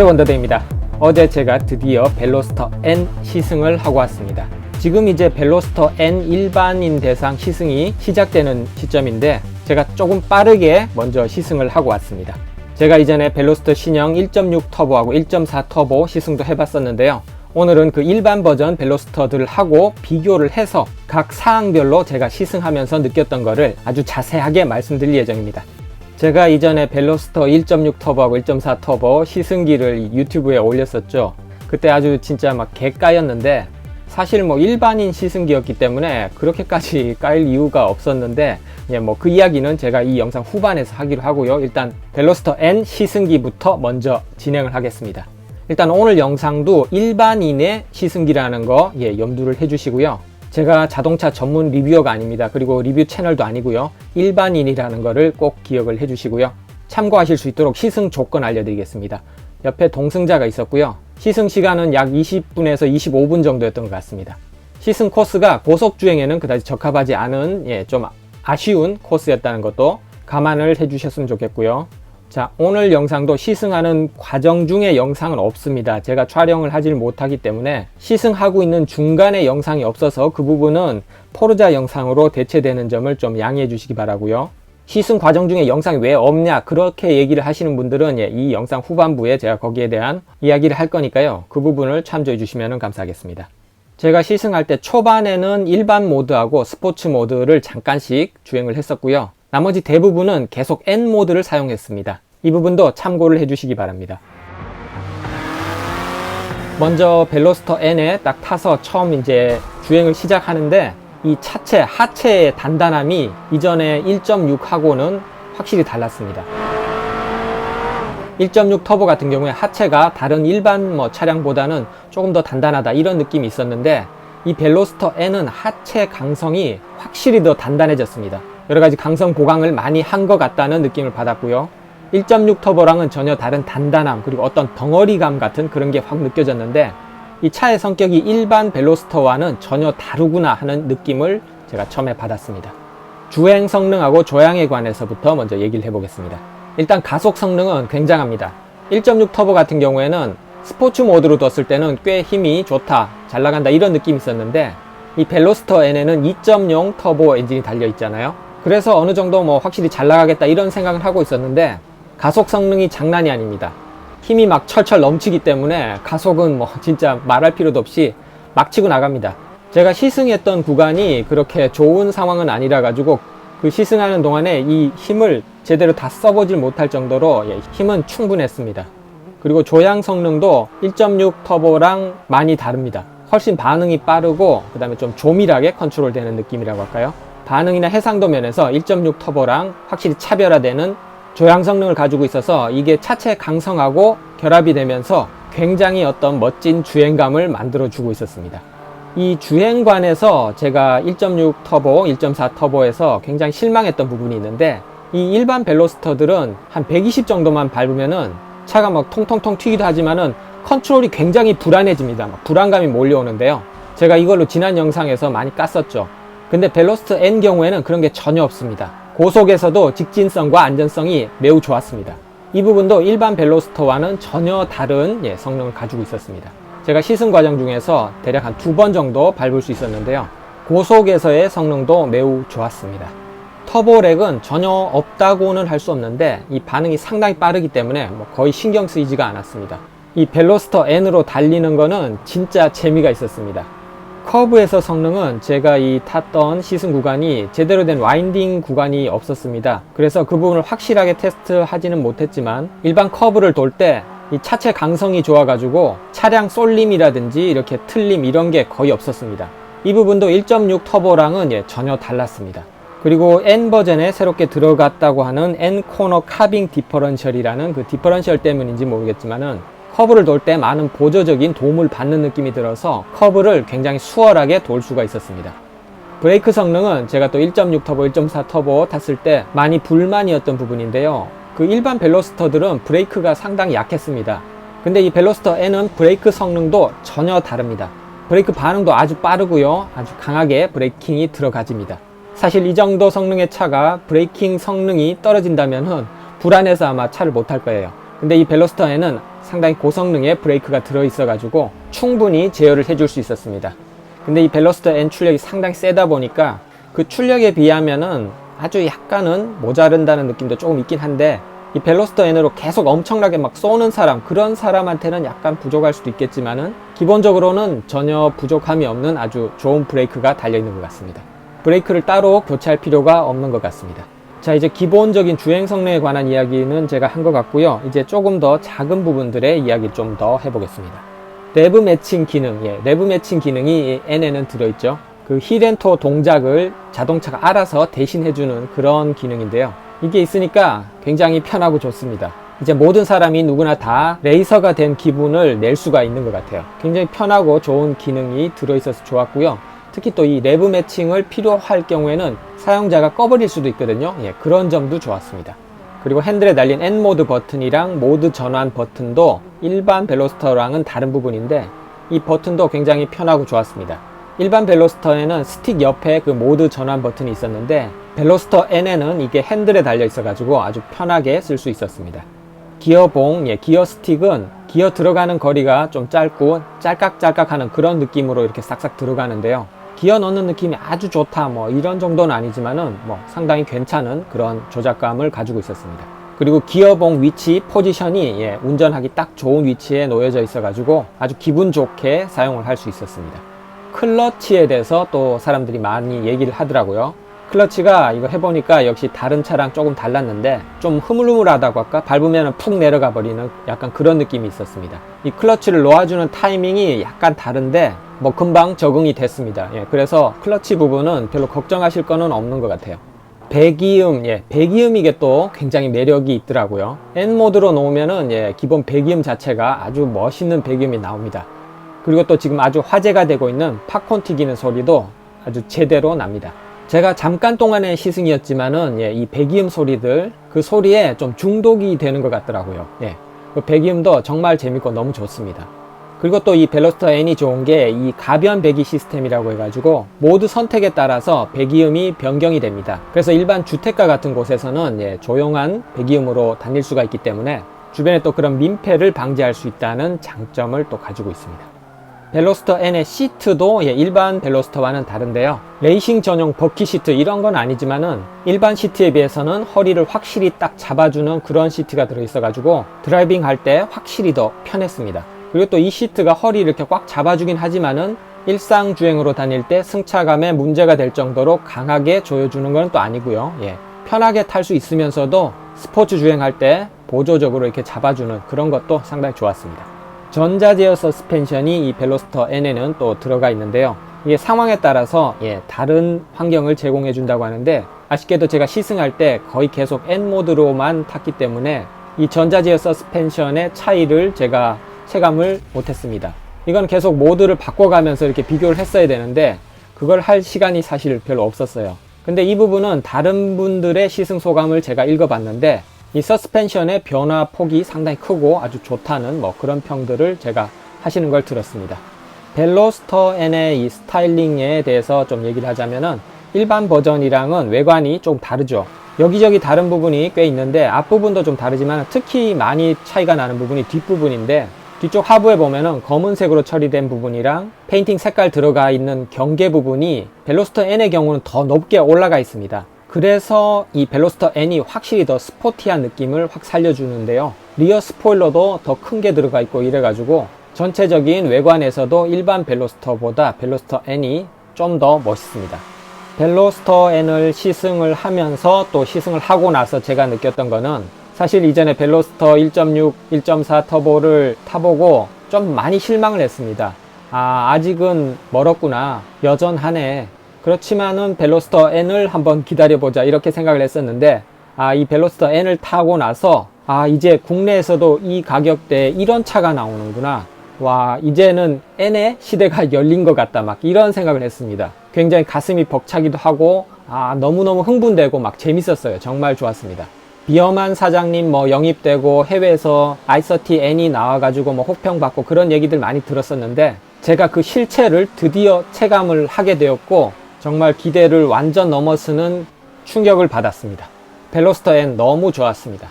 안녕하세요 원더데이입니다. 어제 제가 드디어 벨로스터 N 시승을 하고 왔습니다. 지금 이제 벨로스터 N 일반인 대상 시승이 시작되는 시점인데 제가 조금 빠르게 먼저 시승을 하고 왔습니다. 제가 이전에 벨로스터 신형 1.6 터보하고 1.4 터보 시승도 해봤었는데요. 오늘은 그 일반 버전 벨로스터들을 하고 비교를 해서 각 사항별로 제가 시승하면서 느꼈던 거를 아주 자세하게 말씀드릴 예정입니다. 제가 이전에 벨로스터 1.6 터보하고 1.4 터보 시승기를 유튜브에 올렸었죠. 그때 아주 진짜 막 개까였는데 사실 뭐 일반인 시승기였기 때문에 그렇게까지 까일 이유가 없었는데 뭐 그 이야기는 제가 이 영상 후반에서 하기로 하고요. 일단 벨로스터 N 시승기부터 먼저 진행을 하겠습니다. 일단 오늘 영상도 일반인의 시승기라는 거 예, 염두를 해주시고요. 제가 자동차 전문 리뷰어가 아닙니다. 그리고 리뷰 채널도 아니고요. 일반인이라는 거를 꼭 기억을 해주시고요. 참고하실 수 있도록 시승 조건 알려드리겠습니다. 옆에 동승자가 있었고요. 시승 시간은 약 20분에서 25분 정도였던 것 같습니다. 시승 코스가 고속주행에는 그다지 적합하지 않은 예, 좀 아쉬운 코스였다는 것도 감안을 해주셨으면 좋겠고요. 자, 오늘 영상도 시승하는 과정 중에 영상은 없습니다. 제가 촬영을 하질 못하기 때문에 시승하고 있는 중간에 영상이 없어서 그 부분은 포르자 영상으로 대체되는 점을 좀 양해해 주시기 바라고요. 시승 과정 중에 영상이 왜 없냐 그렇게 얘기를 하시는 분들은 예, 이 영상 후반부에 제가 거기에 대한 이야기를 할 거니까요. 그 부분을 참조해 주시면 감사하겠습니다. 제가 시승할 때 초반에는 일반 모드하고 스포츠 모드를 잠깐씩 주행을 했었고요. 나머지 대부분은 계속 N 모드를 사용했습니다. 이 부분도 참고를 해주시기 바랍니다. 먼저 벨로스터 N에 딱 타서 처음 이제 주행을 시작하는데 이 차체 하체의 단단함이 이전에 1.6하고는 확실히 달랐습니다. 1.6 터보 같은 경우에 하체가 다른 일반 뭐 차량보다는 조금 더 단단하다 이런 느낌이 있었는데 이 벨로스터 N은 하체 강성이 확실히 더 단단해졌습니다. 여러 가지 강성 보강을 많이 한 것 같다는 느낌을 받았고요. 1.6 터보랑은 전혀 다른 단단함 그리고 어떤 덩어리감 같은 그런 게 확 느껴졌는데 이 차의 성격이 일반 벨로스터와는 전혀 다르구나 하는 느낌을 제가 처음에 받았습니다. 주행 성능하고 조향에 관해서부터 먼저 얘기를 해보겠습니다. 일단 가속 성능은 굉장합니다. 1.6 터보 같은 경우에는 스포츠 모드로 뒀을 때는 꽤 힘이 좋다, 잘 나간다 이런 느낌이 있었는데 이 벨로스터 N에는 2.0 터보 엔진이 달려 있잖아요. 그래서 어느 정도 뭐 확실히 잘 나가겠다 이런 생각을 하고 있었는데 가속 성능이 장난이 아닙니다. 힘이 막 철철 넘치기 때문에 가속은 뭐 진짜 말할 필요도 없이 막 치고 나갑니다. 제가 시승했던 구간이 그렇게 좋은 상황은 아니라 가지고 그 시승하는 동안에 이 힘을 제대로 다 써보질 못할 정도로 예, 힘은 충분했습니다. 그리고 조향 성능도 1.6 터보랑 많이 다릅니다. 훨씬 반응이 빠르고 그 다음에 좀 조밀하게 컨트롤 되는 느낌이라고 할까요? 반응이나 해상도 면에서 1.6 터보랑 확실히 차별화되는 조향 성능을 가지고 있어서 이게 차체 강성하고 결합이 되면서 굉장히 어떤 멋진 주행감을 만들어 주고 있었습니다. 이 주행관에서 제가 1.6 터보, 1.4 터보에서 굉장히 실망했던 부분이 있는데 이 일반 벨로스터들은 한 120 정도만 밟으면은 차가 막 통통통 튀기도 하지만은 컨트롤이 굉장히 불안해집니다. 불안감이 몰려오는데요. 제가 이걸로 지난 영상에서 많이 깠었죠. 근데 벨로스터 N 경우에는 그런 게 전혀 없습니다. 고속에서도 직진성과 안전성이 매우 좋았습니다. 이 부분도 일반 벨로스터와는 전혀 다른 예, 성능을 가지고 있었습니다. 제가 시승 과정 중에서 대략 한 두 번 정도 밟을 수 있었는데요. 고속에서의 성능도 매우 좋았습니다. 터보렉은 전혀 없다고는 할 수 없는데 이 반응이 상당히 빠르기 때문에 뭐 거의 신경 쓰이지가 않았습니다. 이 벨로스터 N으로 달리는 거는 진짜 재미가 있었습니다. 커브에서 성능은 제가 이 탔던 시승 구간이 제대로 된 와인딩 구간이 없었습니다. 그래서 그 부분을 확실하게 테스트 하지는 못했지만 일반 커브를 돌 때 이 차체 강성이 좋아가지고 차량 쏠림이라든지 이렇게 틀림 이런 게 거의 없었습니다. 이 부분도 1.6 터보랑은 예, 전혀 달랐습니다. 그리고 N 버전에 새롭게 들어갔다고 하는 N 코너 카빙 디퍼런셜이라는 그 디퍼런셜 때문인지 모르겠지만은 커브를 돌 때 많은 보조적인 도움을 받는 느낌이 들어서 커브를 굉장히 수월하게 돌 수가 있었습니다. 브레이크 성능은 제가 또 1.6 터보, 1.4 터보 탔을 때 많이 불만이었던 부분인데요. 그 일반 벨로스터들은 브레이크가 상당히 약했습니다. 근데 이 벨로스터 N은 브레이크 성능도 전혀 다릅니다. 브레이크 반응도 아주 빠르고요. 아주 강하게 브레이킹이 들어가집니다. 사실 이 정도 성능의 차가 브레이킹 성능이 떨어진다면 불안해서 아마 차를 못 탈 거예요. 근데 이 벨로스터 N은 상당히 고성능의 브레이크가 들어있어 가지고 충분히 제어를 해줄 수 있었습니다. 근데 이 벨로스터 N 출력이 상당히 세다 보니까 그 출력에 비하면은 아주 약간은 모자른다는 느낌도 조금 있긴 한데 이 벨로스터 N으로 계속 엄청나게 막 쏘는 사람 그런 사람한테는 약간 부족할 수도 있겠지만은 기본적으로는 전혀 부족함이 없는 아주 좋은 브레이크가 달려 있는 것 같습니다. 브레이크를 따로 교체할 필요가 없는 것 같습니다. 자 이제 기본적인 주행 성능에 관한 이야기는 제가 한 것 같고요. 이제 조금 더 작은 부분들의 이야기 좀 더 해보겠습니다. 레브 매칭 기능, 예, 레브 매칭 기능이 이 N에는 들어있죠. 그 힐앤토 동작을 자동차가 알아서 대신해주는 그런 기능인데요. 이게 있으니까 굉장히 편하고 좋습니다. 이제 모든 사람이 누구나 다 레이서가 된 기분을 낼 수가 있는 것 같아요. 굉장히 편하고 좋은 기능이 들어있어서 좋았고요. 특히 또 이 레브 매칭을 필요할 경우에는 사용자가 꺼버릴 수도 있거든요. 예, 그런 점도 좋았습니다. 그리고 핸들에 달린 N 모드 버튼이랑 모드 전환 버튼도 일반 벨로스터랑은 다른 부분인데 이 버튼도 굉장히 편하고 좋았습니다. 일반 벨로스터에는 스틱 옆에 그 모드 전환 버튼이 있었는데 벨로스터 N에는 이게 핸들에 달려 있어 가지고 아주 편하게 쓸 수 있었습니다. 기어봉, 예, 기어 스틱은 기어 들어가는 거리가 좀 짧고 짤깍짤깍 하는 그런 느낌으로 이렇게 싹싹 들어가는데요. 기어 넣는 느낌이 아주 좋다, 뭐 이런 정도는 아니지만은 뭐 상당히 괜찮은 그런 조작감을 가지고 있었습니다. 그리고 기어봉 위치, 포지션이 예, 운전하기 딱 좋은 위치에 놓여져 있어 가지고 아주 기분 좋게 사용을 할 수 있었습니다. 클러치에 대해서 또 사람들이 많이 얘기를 하더라고요. 클러치가 이거 해보니까 역시 다른 차랑 조금 달랐는데 좀 흐물흐물하다고 할까? 밟으면 푹 내려가 버리는 약간 그런 느낌이 있었습니다. 이 클러치를 놓아주는 타이밍이 약간 다른데 뭐 금방 적응이 됐습니다. 예, 그래서 클러치 부분은 별로 걱정하실 거는 없는 것 같아요. 배기음, 예, 배기음 이게 또 굉장히 매력이 있더라고요. N 모드로 놓으면은 예, 기본 배기음 자체가 아주 멋있는 배기음이 나옵니다. 그리고 또 지금 아주 화제가 되고 있는 팝콘 튀기는 소리도 아주 제대로 납니다. 제가 잠깐 동안의 시승이었지만은 예, 이 배기음 소리들 그 소리에 좀 중독이 되는 것 같더라고요. 예, 그 배기음도 정말 재밌고 너무 좋습니다. 그리고 또 이 벨로스터 N이 좋은 게 이 가변 배기 시스템이라고 해가지고 모드 선택에 따라서 배기음이 변경이 됩니다. 그래서 일반 주택가 같은 곳에서는 예, 조용한 배기음으로 다닐 수가 있기 때문에 주변에 또 그런 민폐를 방지할 수 있다는 장점을 또 가지고 있습니다. 벨로스터 N의 시트도 예, 일반 벨로스터와는 다른데요. 레이싱 전용 버킷 시트 이런 건 아니지만은 일반 시트에 비해서는 허리를 확실히 딱 잡아주는 그런 시트가 들어있어가지고 드라이빙 할 때 확실히 더 편했습니다. 그리고 또 이 시트가 허리를 이렇게 꽉 잡아주긴 하지만은 일상 주행으로 다닐 때 승차감에 문제가 될 정도로 강하게 조여주는 건 또 아니고요. 예, 편하게 탈 수 있으면서도 스포츠 주행할 때 보조적으로 이렇게 잡아주는 그런 것도 상당히 좋았습니다. 전자제어 서스펜션이 이 벨로스터 N에는 또 들어가 있는데요. 이게 상황에 따라서 예, 다른 환경을 제공해 준다고 하는데 아쉽게도 제가 시승할 때 거의 계속 N 모드로만 탔기 때문에 이 전자제어 서스펜션의 차이를 제가 체감을 못했습니다. 이건 계속 모드를 바꿔가면서 이렇게 비교를 했어야 되는데 그걸 할 시간이 사실 별로 없었어요. 근데 이 부분은 다른 분들의 시승 소감을 제가 읽어봤는데 이 서스펜션의 변화 폭이 상당히 크고 아주 좋다는 뭐 그런 평들을 제가 하시는 걸 들었습니다. 벨로스터 N의 이 스타일링에 대해서 좀 얘기를 하자면은 일반 버전이랑은 외관이 좀 다르죠. 여기저기 다른 부분이 꽤 있는데 앞부분도 좀 다르지만 특히 많이 차이가 나는 부분이 뒷부분인데 뒤쪽 하부에 보면은 검은색으로 처리된 부분이랑 페인팅 색깔 들어가 있는 경계 부분이 벨로스터 N의 경우는 더 높게 올라가 있습니다. 그래서 이 벨로스터 N이 확실히 더 스포티한 느낌을 확 살려주는데요. 리어 스포일러도 더 큰 게 들어가 있고 이래가지고 전체적인 외관에서도 일반 벨로스터보다 벨로스터 N이 좀 더 멋있습니다. 벨로스터 N을 시승을 하면서 또 시승을 하고 나서 제가 느꼈던 거는 사실 이전에 벨로스터 1.6, 1.4 터보를 타보고 좀 많이 실망을 했습니다. 아, 아직은 멀었구나. 여전하네. 그렇지만은 벨로스터 N을 한번 기다려보자. 이렇게 생각을 했었는데, 아, 이 벨로스터 N을 타고 나서, 아, 이제 국내에서도 이 가격대에 이런 차가 나오는구나. 와, 이제는 N의 시대가 열린 것 같다. 막 이런 생각을 했습니다. 굉장히 가슴이 벅차기도 하고, 아, 너무너무 흥분되고 막 재밌었어요. 정말 좋았습니다. 비엄한 사장님 뭐 영입되고 해외에서 아이서티 N이 나와가지고 뭐 호평받고 그런 얘기들 많이 들었었는데 제가 그 실체를 드디어 체감을 하게 되었고 정말 기대를 완전 넘어서는 충격을 받았습니다. 벨로스터 N 너무 좋았습니다.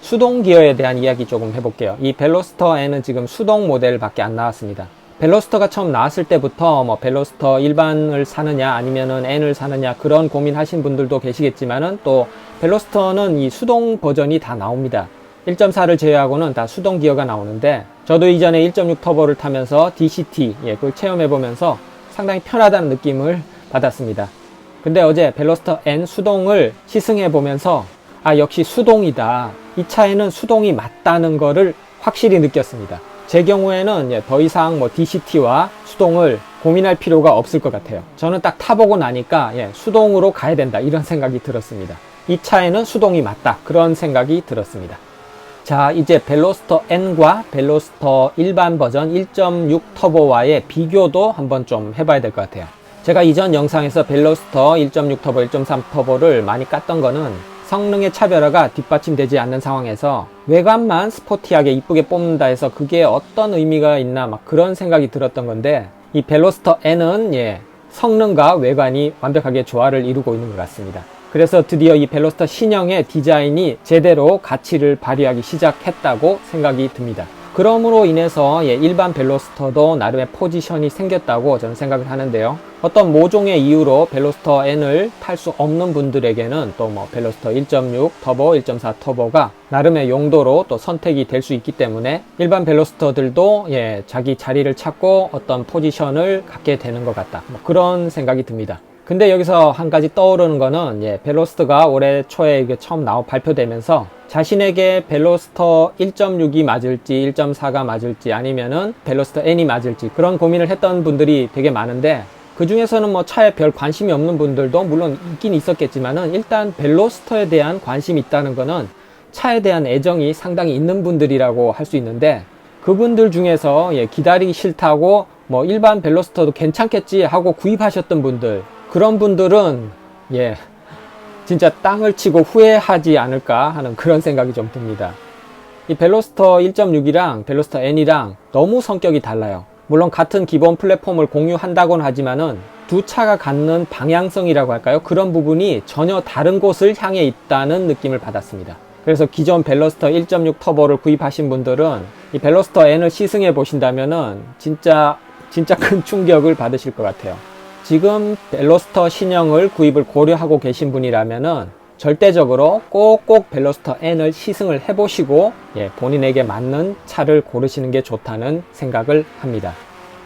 수동 기어에 대한 이야기 조금 해볼게요. 이 벨로스터 N은 지금 수동 모델밖에 안 나왔습니다. 벨로스터가 처음 나왔을 때부터 뭐 벨로스터 일반을 사느냐 아니면은 N을 사느냐 그런 고민하신 분들도 계시겠지만은 또 벨로스터는 이 수동 버전이 다 나옵니다. 1.4를 제외하고는 다 수동 기어가 나오는데 저도 이전에 1.6 터보를 타면서 DCT 예, 그걸 체험해 보면서 상당히 편하다는 느낌을 받았습니다. 근데 어제 벨로스터 N 수동을 시승해 보면서 아 역시 수동이다. 이 차에는 수동이 맞다는 거를 확실히 느꼈습니다. 제 경우에는 예, 더 이상 뭐 DCT와 수동을 고민할 필요가 없을 것 같아요. 저는 딱 타보고 나니까 예, 수동으로 가야 된다 이런 생각이 들었습니다. 이 차에는 수동이 맞다 그런 생각이 들었습니다. 자 이제 벨로스터 N과 벨로스터 일반 버전 1.6 터보와의 비교도 한번 좀 해봐야 될 것 같아요. 제가 이전 영상에서 벨로스터 1.6 터보, 1.3 터보를 많이 깠던 거는 성능의 차별화가 뒷받침되지 않는 상황에서 외관만 스포티하게 이쁘게 뽑는다 해서 그게 어떤 의미가 있나 막 그런 생각이 들었던 건데 이 벨로스터 N은 예, 성능과 외관이 완벽하게 조화를 이루고 있는 것 같습니다. 그래서 드디어 이 벨로스터 신형의 디자인이 제대로 가치를 발휘하기 시작했다고 생각이 듭니다. 그럼으로 인해서 예, 일반 벨로스터도 나름의 포지션이 생겼다고 저는 생각을 하는데요. 어떤 모종의 이유로 벨로스터 N을 탈 수 없는 분들에게는 또 뭐 벨로스터 1.6 터보, 1.4 터보가 나름의 용도로 또 선택이 될 수 있기 때문에 일반 벨로스터들도 예, 자기 자리를 찾고 어떤 포지션을 갖게 되는 것 같다. 뭐 그런 생각이 듭니다. 근데 여기서 한 가지 떠오르는 거는 예, 벨로스터가 올해 초에 이게 처음 나오 발표되면서 자신에게 벨로스터 1.6이 맞을지 1.4가 맞을지 아니면은 벨로스터 N이 맞을지 그런 고민을 했던 분들이 되게 많은데 그 중에서는 뭐 차에 별 관심이 없는 분들도 물론 있긴 있었겠지만은 일단 벨로스터에 대한 관심이 있다는 거는 차에 대한 애정이 상당히 있는 분들이라고 할 수 있는데 그분들 중에서 예, 기다리기 싫다고 뭐 일반 벨로스터도 괜찮겠지 하고 구입하셨던 분들 그런 분들은 예 진짜 땅을 치고 후회하지 않을까 하는 그런 생각이 좀 듭니다. 이 벨로스터 1.6이랑 벨로스터 N이랑 너무 성격이 달라요. 물론 같은 기본 플랫폼을 공유한다고는 하지만은 두 차가 갖는 방향성이라고 할까요? 그런 부분이 전혀 다른 곳을 향해 있다는 느낌을 받았습니다. 그래서 기존 벨로스터 1.6 터보를 구입하신 분들은 이 벨로스터 N을 시승해 보신다면은 진짜 진짜 큰 충격을 받으실 것 같아요. 지금 벨로스터 신형을 구입을 고려하고 계신 분이라면은 절대적으로 꼭꼭 벨로스터 N을 시승을 해보시고 예, 본인에게 맞는 차를 고르시는 게 좋다는 생각을 합니다.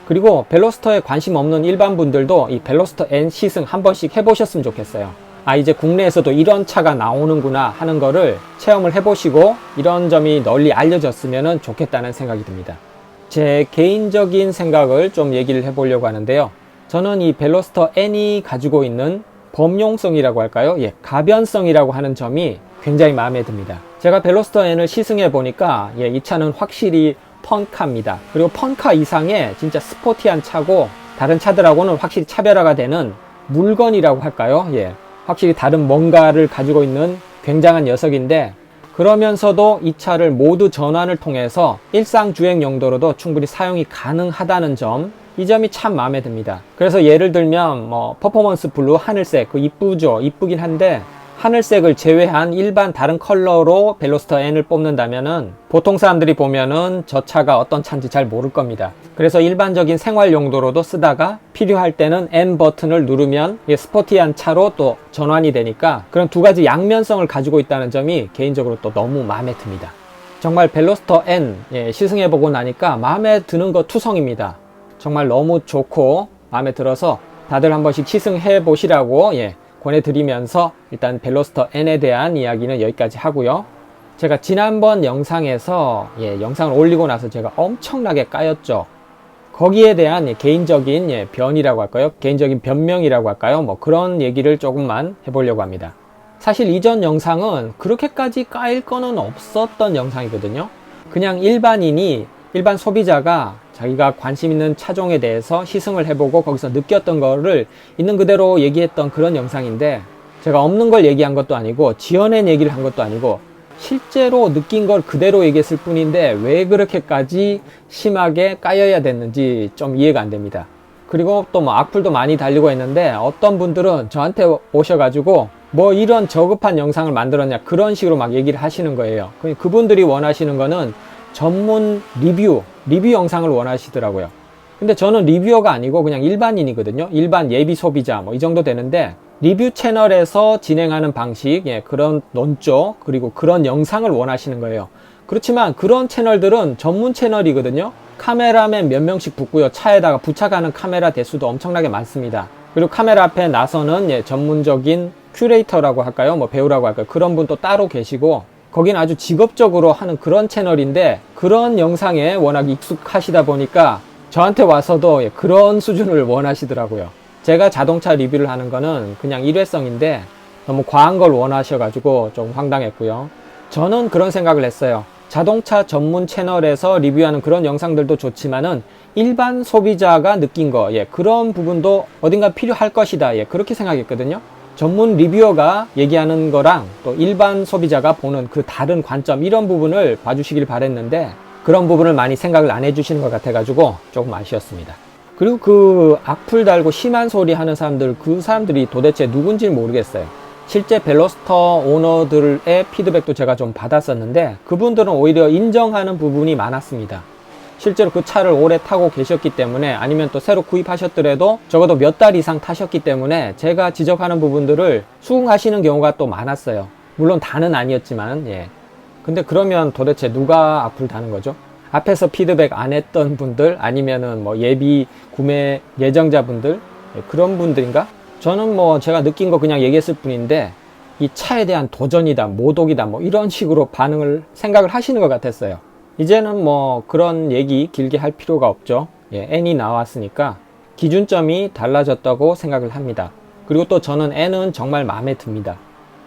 그리고 벨로스터에 관심 없는 일반 분들도 이 벨로스터 N 시승 한 번씩 해보셨으면 좋겠어요. 아 이제 국내에서도 이런 차가 나오는구나 하는 거를 체험을 해보시고 이런 점이 널리 알려졌으면 좋겠다는 생각이 듭니다. 제 개인적인 생각을 좀 얘기를 해보려고 하는데요. 저는 이 벨로스터 N이 가지고 있는 범용성이라고 할까요? 예, 가변성이라고 하는 점이 굉장히 마음에 듭니다. 제가 벨로스터 N을 시승해 보니까 예, 이 차는 확실히 펀카입니다. 그리고 펀카 이상의 진짜 스포티한 차고 다른 차들하고는 확실히 차별화가 되는 물건이라고 할까요? 예, 확실히 다른 뭔가를 가지고 있는 굉장한 녀석인데 그러면서도 이 차를 모두 전환을 통해서 일상 주행 용도로도 충분히 사용이 가능하다는 점, 이 점이 참 마음에 듭니다. 그래서 예를 들면 뭐 퍼포먼스 블루 하늘색 그 이쁘죠. 이쁘긴 한데 하늘색을 제외한 일반 다른 컬러로 벨로스터 N을 뽑는다면은 보통 사람들이 보면은 저 차가 어떤 차인지 잘 모를 겁니다. 그래서 일반적인 생활 용도로도 쓰다가 필요할 때는 N 버튼을 누르면 스포티한 차로 또 전환이 되니까 그런 두 가지 양면성을 가지고 있다는 점이 개인적으로 또 너무 마음에 듭니다. 정말 벨로스터 N 예, 시승해보고 나니까 마음에 드는 거 투성입니다. 정말 너무 좋고 마음에 들어서 다들 한 번씩 시승해 보시라고 예, 권해드리면서 일단 벨로스터 N에 대한 이야기는 여기까지 하고요. 제가 지난번 영상에서 예, 영상을 올리고 나서 제가 엄청나게 까였죠. 거기에 대한 예, 개인적인 예, 변이라고 할까요? 개인적인 변명이라고 할까요? 뭐 그런 얘기를 조금만 해보려고 합니다. 사실 이전 영상은 그렇게까지 까일 거는 없었던 영상이거든요. 그냥 일반인이 일반 소비자가 자기가 관심 있는 차종에 대해서 시승을 해보고 거기서 느꼈던 거를 있는 그대로 얘기했던 그런 영상인데 제가 없는 걸 얘기한 것도 아니고 지어낸 얘기를 한 것도 아니고 실제로 느낀 걸 그대로 얘기했을 뿐인데 왜 그렇게까지 심하게 까여야 됐는지 좀 이해가 안 됩니다. 그리고 또 뭐 악플도 많이 달리고 했는데 어떤 분들은 저한테 오셔가지고 뭐 이런 저급한 영상을 만들었냐 그런 식으로 막 얘기를 하시는 거예요. 그- 그분들이 원하시는 거는 전문 리뷰, 리뷰 영상을 원하시더라고요. 근데 저는 리뷰어가 아니고 그냥 일반인이거든요. 일반 예비 소비자 뭐 이 정도 되는데 리뷰 채널에서 진행하는 방식, 예, 그런 논조 그리고 그런 영상을 원하시는 거예요. 그렇지만 그런 채널들은 전문 채널이거든요. 카메라맨 몇 명씩 붙고요. 차에다가 부착하는 카메라 대수도 엄청나게 많습니다. 그리고 카메라 앞에 나서는 예, 전문적인 큐레이터라고 할까요? 뭐 배우라고 할까요? 그런 분도 따로 계시고 거기는 아주 직업적으로 하는 그런 채널인데 그런 영상에 워낙 익숙하시다 보니까 저한테 와서도 예, 그런 수준을 원하시더라고요. 제가 자동차 리뷰를 하는 거는 그냥 일회성인데 너무 과한 걸 원하셔가지고 좀 황당했고요. 저는 그런 생각을 했어요. 자동차 전문 채널에서 리뷰하는 그런 영상들도 좋지만은 일반 소비자가 느낀 거, 예, 그런 부분도 어딘가 필요할 것이다. 예, 그렇게 생각했거든요. 전문 리뷰어가 얘기하는 거랑 또 일반 소비자가 보는 그 다른 관점, 이런 부분을 봐주시길 바랬는데 그런 부분을 많이 생각을 안 해주시는 것 같아가지고 조금 아쉬웠습니다. 그리고 그 악플 달고 심한 소리 하는 사람들, 그 사람들이 도대체 누군지 모르겠어요. 실제 벨로스터 오너들의 피드백도 제가 좀 받았었는데 그분들은 오히려 인정하는 부분이 많았습니다. 실제로 그 차를 오래 타고 계셨기 때문에 아니면 또 새로 구입하셨더라도 적어도 몇 달 이상 타셨기 때문에 제가 지적하는 부분들을 수긍하시는 경우가 또 많았어요. 물론 다는 아니었지만 예. 근데 그러면 도대체 누가 악플 다는 거죠? 앞에서 피드백 안 했던 분들 아니면은 뭐 예비 구매 예정자분들 예, 그런 분들인가? 저는 뭐 제가 느낀 거 그냥 얘기했을 뿐인데 이 차에 대한 도전이다, 모독이다, 뭐 이런 식으로 반응을 생각을 하시는 것 같았어요. 이제는 뭐 그런 얘기 길게 할 필요가 없죠. 예, N이 나왔으니까 기준점이 달라졌다고 생각을 합니다. 그리고 또 저는 N은 정말 마음에 듭니다.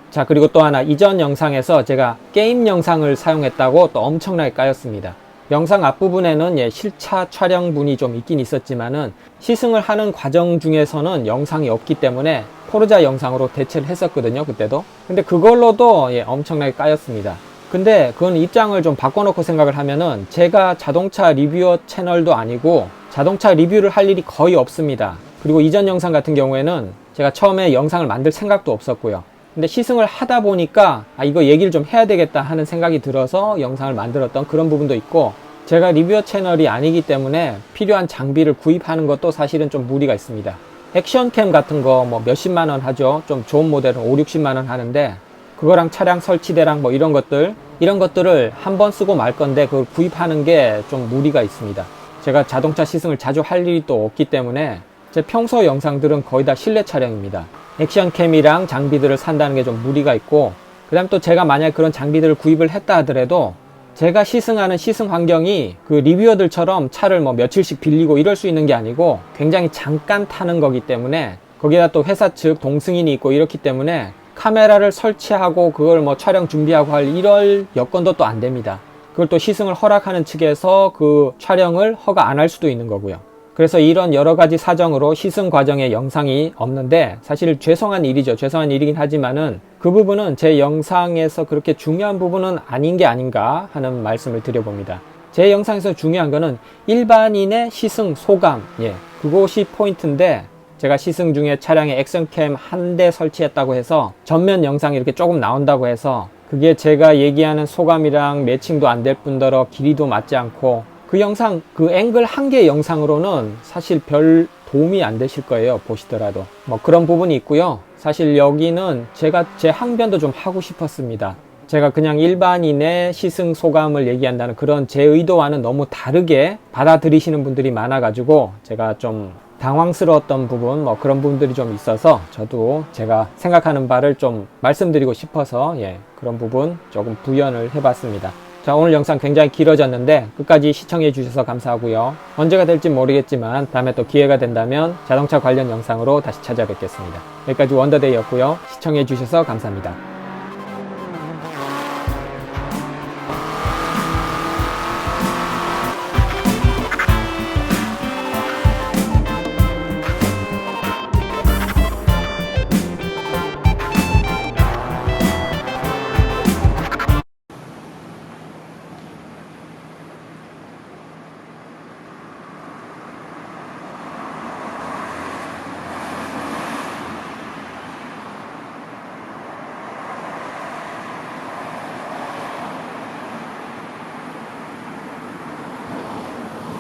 자, 그리고 또 하나 이전 영상에서 제가 게임 영상을 사용했다고 또 엄청나게 까였습니다. 영상 앞부분에는 예, 실차 촬영분이 좀 있긴 있었지만은 시승을 하는 과정 중에서는 영상이 없기 때문에 포르자 영상으로 대체를 했었거든요, 그때도. 근데 그걸로도 예, 엄청나게 까였습니다. 근데 그건 입장을 좀 바꿔놓고 생각을 하면은 제가 자동차 리뷰어 채널도 아니고 자동차 리뷰를 할 일이 거의 없습니다. 그리고 이전 영상 같은 경우에는 제가 처음에 영상을 만들 생각도 없었고요. 근데 시승을 하다 보니까 아 이거 얘기를 좀 해야 되겠다 하는 생각이 들어서 영상을 만들었던 그런 부분도 있고 제가 리뷰어 채널이 아니기 때문에 필요한 장비를 구입하는 것도 사실은 좀 무리가 있습니다. 액션캠 같은 거 뭐 몇십만 원 하죠. 좀 좋은 모델은 5, 60만 원 하는데 그거랑 차량 설치대랑 뭐 이런 것들 이런 것들을 한 번 쓰고 말 건데 그걸 구입하는 게 좀 무리가 있습니다. 제가 자동차 시승을 자주 할 일이 또 없기 때문에 제 평소 영상들은 거의 다 실내 촬영입니다. 액션캠이랑 장비들을 산다는 게 좀 무리가 있고 그 다음 또 제가 만약 그런 장비들을 구입을 했다 하더라도 제가 시승하는 시승 환경이 그 리뷰어들처럼 차를 뭐 며칠씩 빌리고 이럴 수 있는 게 아니고 굉장히 잠깐 타는 거기 때문에 거기다 또 회사 측 동승인이 있고 이렇기 때문에 카메라를 설치하고 그걸 뭐 촬영 준비하고 할 이럴 여건도 또 안 됩니다. 그걸 또 시승을 허락하는 측에서 그 촬영을 허가 안 할 수도 있는 거고요. 그래서 이런 여러 가지 사정으로 시승 과정에 영상이 없는데 사실 죄송한 일이죠. 죄송한 일이긴 하지만은 그 부분은 제 영상에서 그렇게 중요한 부분은 아닌 게 아닌가 하는 말씀을 드려봅니다. 제 영상에서 중요한 거는 일반인의 시승 소감, 예, 그것이 포인트인데 제가 시승 중에 차량에 액션캠 한 대 설치했다고 해서 전면 영상이 이렇게 조금 나온다고 해서 그게 제가 얘기하는 소감이랑 매칭도 안 될 뿐더러 길이도 맞지 않고 그 영상, 그 앵글 한 개 영상으로는 사실 별 도움이 안 되실 거예요. 보시더라도. 뭐 그런 부분이 있고요. 사실 여기는 제가 제 항변도 좀 하고 싶었습니다. 제가 그냥 일반인의 시승 소감을 얘기한다는 그런 제 의도와는 너무 다르게 받아들이시는 분들이 많아가지고 제가 좀 당황스러웠던 부분, 뭐 그런 부분들이 좀 있어서 저도 제가 생각하는 바를 좀 말씀드리고 싶어서 예, 그런 부분 조금 부연을 해봤습니다. 자, 오늘 영상 굉장히 길어졌는데 끝까지 시청해 주셔서 감사하고요. 언제가 될지 모르겠지만 다음에 또 기회가 된다면 자동차 관련 영상으로 다시 찾아뵙겠습니다. 여기까지 원더데이였고요. 시청해 주셔서 감사합니다.